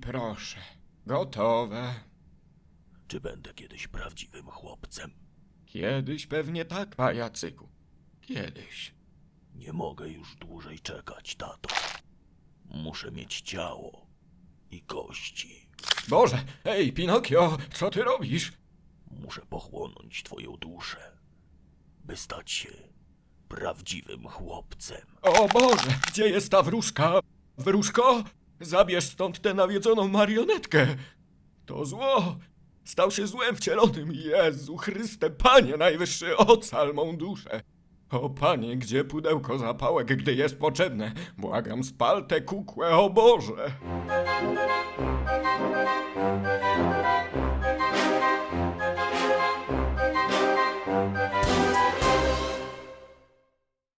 Proszę, gotowe. Czy będę kiedyś prawdziwym chłopcem? Kiedyś pewnie tak, pajacyku. Kiedyś. Nie mogę już dłużej czekać, tato. Muszę mieć ciało i kości. Boże, ej, Pinokio, co ty robisz? Muszę pochłonąć twoją duszę, by stać się prawdziwym chłopcem. O Boże, gdzie jest ta wróżka? Wróżko, zabierz stąd tę nawiedzoną marionetkę. To zło. Stał się złem wcielonym. Jezu Chryste, Panie Najwyższy, ocal mą duszę. O Panie, gdzie pudełko zapałek, gdy jest potrzebne? Błagam, spal tę kukłę, o Boże.